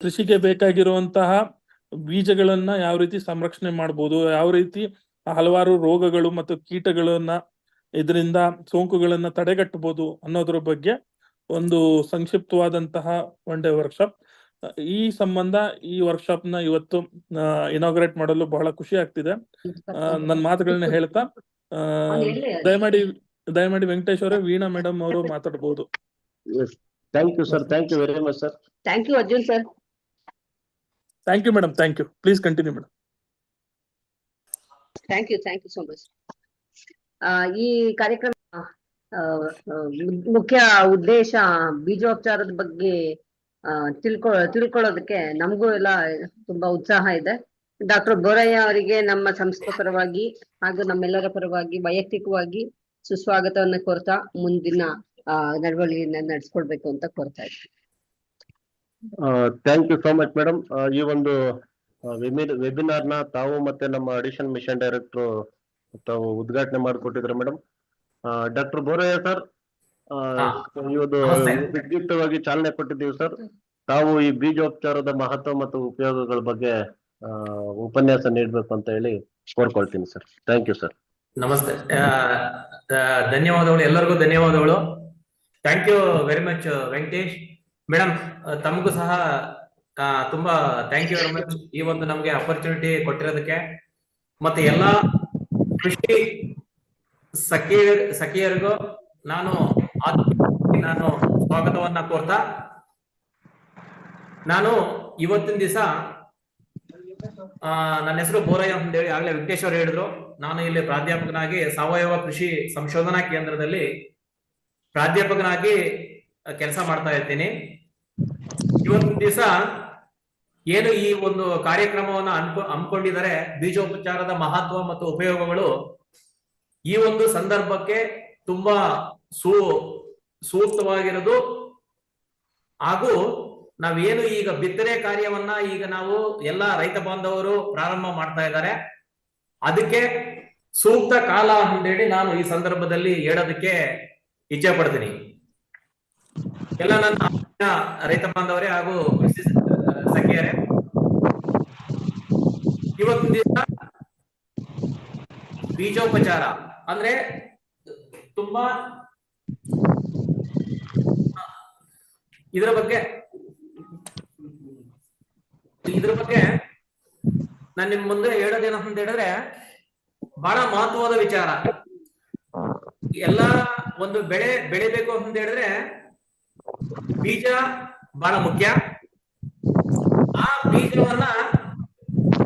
ಕೃಷಿಗೆ ಬೇಕಾಗಿರುವಂತಹ ಬೀಜಗಳನ್ನ ಯಾವ ರೀತಿ ಸಂರಕ್ಷಣೆ ಮಾಡ್ಬೋದು ಯಾವ ರೀತಿ ಹಲವಾರು ರೋಗಗಳು ಮತ್ತು ಕೀಟಗಳನ್ನ ಇದರಿಂದ ಸೋಂಕುಗಳನ್ನ ತಡೆಗಟ್ಟಬಹುದು ಅನ್ನೋದ್ರ ಬಗ್ಗೆ ಒಂದು ಸಂಕ್ಷಿಪ್ತವಾದಂತಹ ಒನ್ ಡೇ ವರ್ಕ್ಶಾಪ್ ಈ ಸಂಬಂಧ ಈ ವರ್ಕ್ಶಾಪ್ನ ಇವತ್ತು ಇನಾಗ್ರೇಟ್ ಮಾಡಲು ಬಹಳ ಖುಷಿ ಆಗ್ತಿದೆ. ಆ, ನನ್ನ ಮಾತುಗಳನ್ನ ಹೇಳ್ತಾ ಆ, ದಯಮಾಡಿ ದಯಮಾಡಿ ವೆಂಕಟೇಶ್ ಅವರೇ ವೀಣಾ ಮೇಡಮ್ ಅವರು ಮಾತಾಡಬಹುದು thank you sir thank you very much sir thank you Arjun sir thank you madam thank you please continue madam thank you thank you so much ಈ ಕಾರ್ಯಕ್ರಮ ಮುಖ್ಯ ಉದ್ದೇಶ ಬೀಜೋಪಚಾರದ ಬಗ್ಗೆ ತಿಳ್ಕೊ, ತಿಳ್ಕೊಳ್ಳೋದಕ್ಕೆ ನಮಗೂ ಎಲ್ಲ ತುಂಬಾ ಉತ್ಸಾಹ ಇದೆ. ಡಾಕ್ಟರ್ ಬೋರಯ್ಯ ಅವರಿಗೆ ನಮ್ಮ ಸಂಸ್ಥೆ ಪರವಾಗಿ ಹಾಗೂ ನಮ್ಮೆಲ್ಲರ ಪರವಾಗಿ ವೈಯಕ್ತಿಕವಾಗಿ ಸುಸ್ವಾಗತವನ್ನ ಕೋರ್ತಾ ಮುಂದಿನ ನಡವಳಿಕೆಯನ್ನ ನಡೆಸ್ಕೊಡ್ಬೇಕು ಅಂತ ಕೋರ್ತಾ ಇದ್ದೀನಿ thank you so much madam ಈ ಒಂದು ವೆಬಿನಾರ್ನ ತಾವು ಮತ್ತೆ ನಮ್ಮ ಅಡಿಷನ್ ಮಿಷನ್ ಡೈರೆಕ್ಟರ್ ತಾವು ಉದ್ಘಾಟನೆ ಮಾಡಿಕೊಟ್ಟಿದ್ರೆ ಮೇಡಮ್ ಡಾಕ್ಟರ್ ಬೋರಯ್ಯ ಸರ್ ಇವತ್ತು. ವಿದ್ಯುಕ್ತವಾಗಿ ಚಾಲನೆ ಕೊಟ್ಟಿದ್ದೀವಿ ಸರ್ ತಾವು ಈ ಬೀಜೋಪಚಾರದ ಮಹತ್ವ ಮತ್ತು ಉಪಯೋಗಗಳ ಬಗ್ಗೆ ಉಪನ್ಯಾಸ ನೀಡಬೇಕು ಅಂತ ಹೇಳಿ ಕೋರ್ಕೊಳ್ತೀನಿ ಸರ್ ಥ್ಯಾಂಕ್ ಯು ಸರ್ ನಮಸ್ತೆ. ಧನ್ಯವಾದಗಳು. ಎಲ್ಲರಿಗೂ ಧನ್ಯವಾದಗಳು. Thank you very much Venkatesh. Madam ತಮಗೂ ಸಹ ತುಂಬಾ ಥ್ಯಾಂಕ್ ಯು ವೆರಿ ಮಚ್ ಈ ಒಂದು ನಮಗೆ ಅಪರ್ಚುನಿಟಿ ಕೊಟ್ಟಿರೋದಕ್ಕೆ. ಮತ್ತೆ ಎಲ್ಲಾ ಕೃಷಿ ಸಖಿಯ ಸಖಿಯರಿಗೂ ನಾನು ನಾನು ಸ್ವಾಗತವನ್ನ ಕೋರ್ತಾ, ನಾನು ಇವತ್ತಿನ ದಿವಸ ನನ್ನ ಹೆಸರು ಬೋರಯ್ಯ ಅಂತ ಹೇಳಿ ಆಗ್ಲೇ ವೆಂಕಟೇಶ್ ಅವರು ಹೇಳಿದ್ರು. ನಾನು ಇಲ್ಲಿ ಪ್ರಾಧ್ಯಾಪಕನಾಗಿ ಸಾವಯವ ಕೃಷಿ ಸಂಶೋಧನಾ ಕೇಂದ್ರದಲ್ಲಿ ಪ್ರಾಧ್ಯಾಪಕನಾಗಿ ಕೆಲಸ ಮಾಡ್ತಾ ಇರ್ತೀನಿ. ಇವತ್ತು ದಿವಸ ಏನು ಈ ಒಂದು ಕಾರ್ಯಕ್ರಮವನ್ನ ಅನ್ಕೊ, ಹಮ್ಮಿಕೊಂಡಿದ್ದಾರೆ, ಬೀಜೋಪಚಾರದ ಮಹತ್ವ ಮತ್ತು ಉಪಯೋಗಗಳು, ಈ ಒಂದು ಸಂದರ್ಭಕ್ಕೆ ತುಂಬಾ ಸೂ ಸೂಕ್ತವಾಗಿರೋದು ಹಾಗೂ ನಾವೇನು ಈಗ ಬಿತ್ತನೆ ಕಾರ್ಯವನ್ನ ಈಗ ನಾವು ಎಲ್ಲ ರೈತ ಬಾಂಧವರು ಪ್ರಾರಂಭ ಮಾಡ್ತಾ ಇದ್ದಾರೆ. ಅದಕ್ಕೆ ಸೂಕ್ತ ಕಾಲ ಅಂತೇಳಿ ನಾನು ಈ ಸಂದರ್ಭದಲ್ಲಿ ಹೇಳೋದಕ್ಕೆ ಇಚ್ಛೆ ಪಡ್ತೀನಿ. ಎಲ್ಲ ನನ್ನ ರೈತ ಬಾಂಧವರೇ ಹಾಗೂ ಕೃಷಿ ಸಖಿಯರೇ. ಇವತ್ತಿನ ದಿವಸ ಬೀಜೋಪಚಾರ ಅಂದ್ರೆ ತುಂಬಾ ಇದರ ಬಗ್ಗೆ ಇದ್ರ ಬಗ್ಗೆ ನಾನು ನಿಮ್ ಮುಂದೆ ಹೇಳೋದೇನಂತ ಹೇಳಿದ್ರೆ ಬಹಳ ಮಹತ್ವದ ವಿಚಾರ. ಎಲ್ಲ ಒಂದು ಬೆಳೆ ಬೆಳಿಬೇಕು ಅಂತ ಹೇಳಿದ್ರೆ ಬೀಜ ಬಹಳ ಮುಖ್ಯ ಆ ಬೀಜವನ್ನ